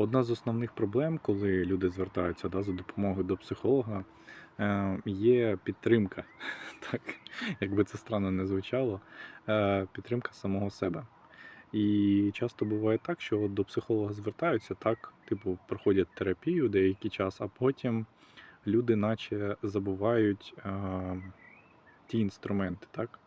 Одна з основних проблем, коли люди звертаються да, за допомогою до психолога, е, є підтримка. Так, якби це странно не звучало, е, підтримка самого себе. І часто буває так, що до психолога звертаються, так, типу, проходять терапію деякий час, а потім люди наче забувають е, ті інструменти, так?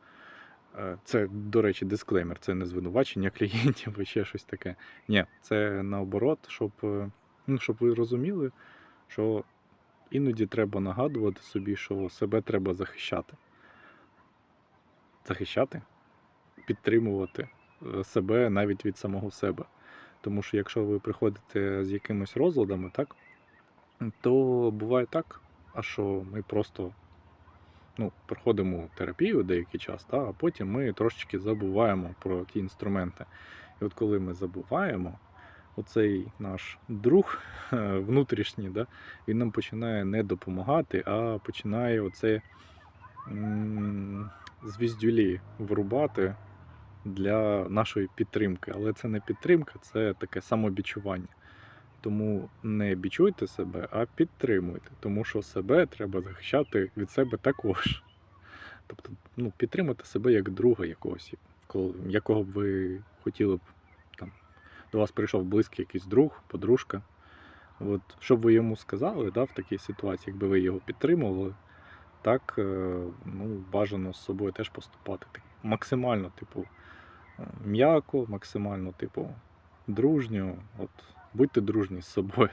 Е, Це, до речі, дисклеймер, це не звинувачення клієнтів і ще щось таке. Ні, це наоборот, щоб, е, ну, щоб ви розуміли, що іноді треба нагадувати собі, що себе треба захищати. Захищати, підтримувати е, себе навіть від самого себе. Тому що якщо ви приходите з якимись розладами, так, то буває так, а що ми просто ну, проходимо терапію деякий час, та, а потім ми трошечки забуваємо про ті інструменти. І от коли ми забуваємо, оцей наш друг е, внутрішній, да, він нам починає не допомагати, а починає оце звіздюлі вирубати для нашої підтримки. Але це не підтримка, це таке самобічування. Тому не бічуйте себе, а підтримуйте, тому що себе треба захищати від себе також. Тобто, ну, підтримати себе як друга якогось, якого б ви хотіли б там, до вас прийшов близький якийсь друг, подружка. От, щоб ви йому сказали да, в такій ситуації, якби ви його підтримували, так е, ну, бажано з собою теж поступати. Так, максимально, типу, е, м'яко, максимально, типу, дружньо. От, будьте дружні з собою.